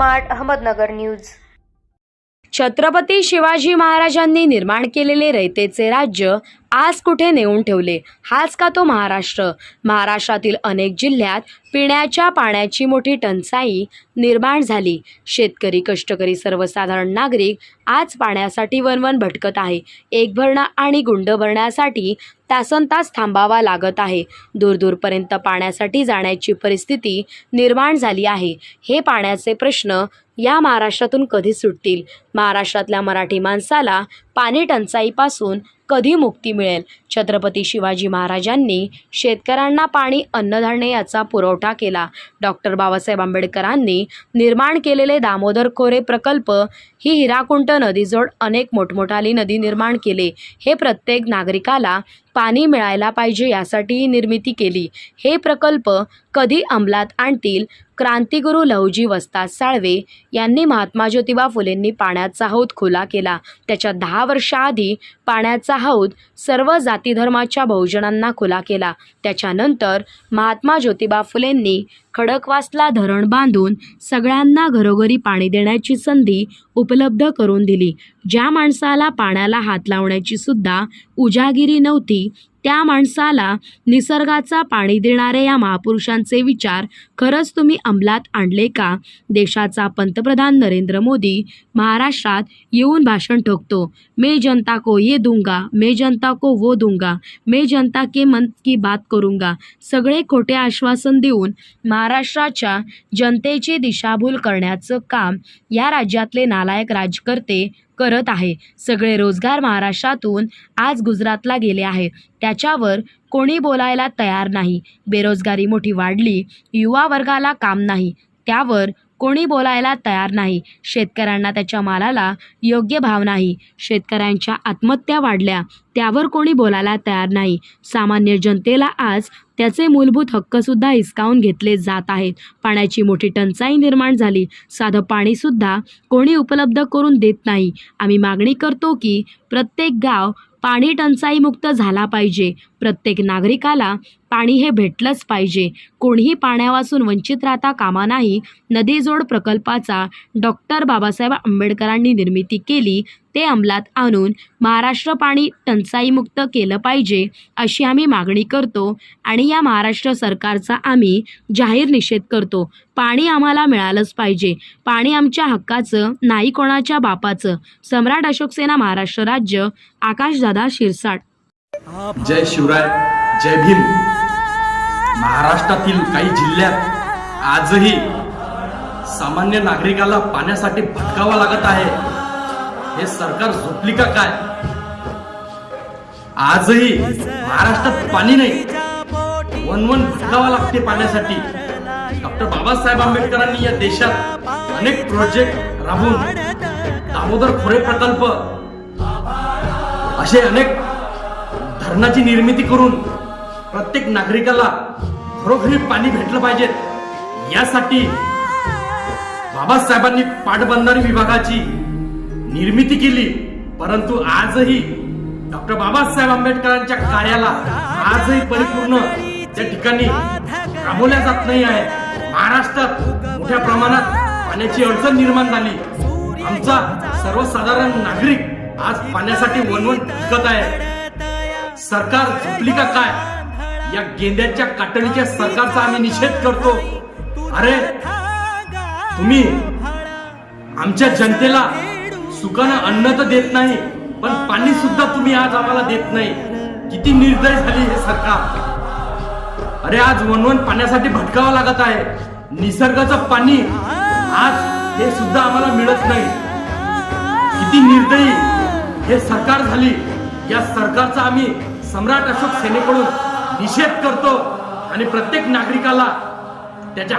Smart Ahmednagar news. Chhatrapati Shivaji महाराजांनी निर्माण केलेले रयतेचे राज्य आज कुठे नेऊन ठेवले? हाच का तो महाराष्ट्र? महाराष्ट्रातील अनेक जिल्ह्यात पिण्याच्या पाण्याची मोठी टंचाई निर्माण झाली. शेतकरी कष्टकरी सर्वसाधारण नागरिक आज पाण्यासाठी वनवन भटकत आहे. एक भरणा आणि गुंड भरण्यासाठी तासन तास थांबावा लागत आहे. दूरदूरपर्यंत पाण्यासाठी जाण्याची परिस्थिती निर्माण झाली आहे. हे पाण्याचे प्रश्न या महाराष्ट्रातून कधी सुटतील? महाराष्ट्रातल्या मराठी माणसाला पाणी टंचाईपासून कधी मुक्ती मिळेल? छत्रपती शिवाजी महाराजांनी शेतकऱ्यांना पाणी अन्नधान्य याचा पुरवठा केला. डॉक्टर बाबासाहेब आंबेडकरांनी निर्माण केलेले दामोदर खोरे प्रकल्प ही हिराकुंट नदीजोड अनेक मोठमोठाली नदी निर्माण केले. हे प्रत्येक नागरिकाला पाणी मिळायला पाहिजे यासाठी निर्मिती केली. हे प्रकल्प कधी अंमलात आणतील? क्रांतिगुरू लहुजी वस्ताद साळवे यांनी महात्मा ज्योतिबा फुलेंनी पाण्याचा हौद खुला केला. त्याच्या दहा वर्षाआधी पाण्याचा हौद सर्व जातीधर्माच्या बहुजनांना खुला केला. त्याच्यानंतर महात्मा ज्योतिबा फुलेंनी खडकवासला धरण बांधून सगळ्यांना घरोघरी पाणी देण्याची संधी उपलब्ध करून दिली. ज्या माणसाला पाण्याला हात लावण्याची सुद्धा उजागिरी नव्हती त्या माणसाला निसर्गाचा पाणी देणाऱ्या या महापुरुषांचे विचार खरंच तुम्ही अंमलात आणले का? देशाचा पंतप्रधान नरेंद्र मोदी महाराष्ट्रात येऊन भाषण ठोकतो. मैं जनता को ये दूंगा मैं जनता को वो दूंगा मैं जनता के मन की बात करूंगा सगळे खोटे आश्वासन देऊन महाराष्ट्राच्या जनतेची दिशाभूल करण्याचं काम या राज्यातले नालायक राजकर्ते करत आहे. सगळे रोजगार महाराष्ट्रातून आज गुजरातला गेले आहे त्याच्यावर कोणी बोलायला तयार नाही. बेरोजगारी मोठी वाढली युवा वर्गाला काम नाही त्यावर कोणी बोलायला तयार नाही. शेतकऱ्यांना त्याच्या मालाला योग्य भाव नाही. शेतकऱ्यांच्या आत्महत्या वाढल्या त्यावर कोणी बोलायला तयार नाही. सामान्य जनतेला आज त्याचे मूलभूत हक्कसुद्धा हिसकावून घेतले जात आहेत. पाण्याची मोठी टंचाई निर्माण झाली. साधं पाणीसुद्धा कोणी उपलब्ध करून देत नाही. आम्ही मागणी करतो की प्रत्येक गाव पाणी टंचाईमुक्त झाला पाहिजे. प्रत्येक नागरिकाला पाणी हे भेटलंच पाहिजे. कोणीही पाण्यापासून वंचित राहता कामा नाही. नदीजोड प्रकल्पाचा डॉक्टर बाबासाहेब आंबेडकरांनी निर्मिती केली ते अंमलात आणून महाराष्ट्र पाणी टंचाईमुक्त केलं पाहिजे अशी आम्ही मागणी करतो आणि या महाराष्ट्र सरकारचा आम्ही जाहीर निषेध करतो. पाणी आम्हाला मिळालंच पाहिजे. पाणी आमच्या हक्काचं नाही कोणाच्या बापाचं. सम्राट अशोकसेना महाराष्ट्र राज्य. आकाशदादा शिरसाट. जय शिवराय जय भीम. महाराष्ट्रातील काही जिल्ह्यात आजही सामान्य नागरिकाला पाण्यासाठी भटकावं लागत आहे. हे सरकार झोपली का काय? आजही महाराष्ट्रात पाणी नाही. वन वन भटकावा लागते पाण्यासाठी. डॉक्टर बाबासाहेब आंबेडकरांनी या देशात अनेक प्रोजेक्ट राबवून दामोदर खोरे प्रकल्प असे अनेक धरणाची निर्मिती करून प्रत्येक नागरिकाला खरोखरी पाणी भेटलं पाहिजे. यासाठी बाबासाहेबांनी पाटबंधारे विभागाची निर्मिती केली. परंतु आजही डॉक्टर बाबासाहेब आंबेडकरांच्या कार्याला आजही परिपूर्ण त्या ठिकाणी राबवल्या जात नाही आहे महाराष्ट्रात मोठ्या प्रमाणात पाण्याची अडचण निर्माण झाली. आमचा सर्वसाधारण नागरिक आज पाण्यासाठी वणवण टिकत आहे. सरकार चुकली का काय? या गेंद्याच्या काटणीच्या सरकारचा आम्ही निषेध करतो. अरे तुम्ही आमच्या जनतेला सुखानं अन्न तर देत नाही पण पाणी सुद्धा तुम्ही आज आम्हाला देत नाही. किती निर्दय झाली हे सरकार. अरे आज वनवन पाण्यासाठी भटकावं लागत आहे. निसर्गाचं पाणी आज हे सुद्धा आम्हाला मिळत नाही. किती निर्दयी हे सरकार झाली. या सरकारचा आम्ही सम्राट अशोक सेनेकडून निषेध करतो आणि प्रत्येक नागरिकाला त्याच्या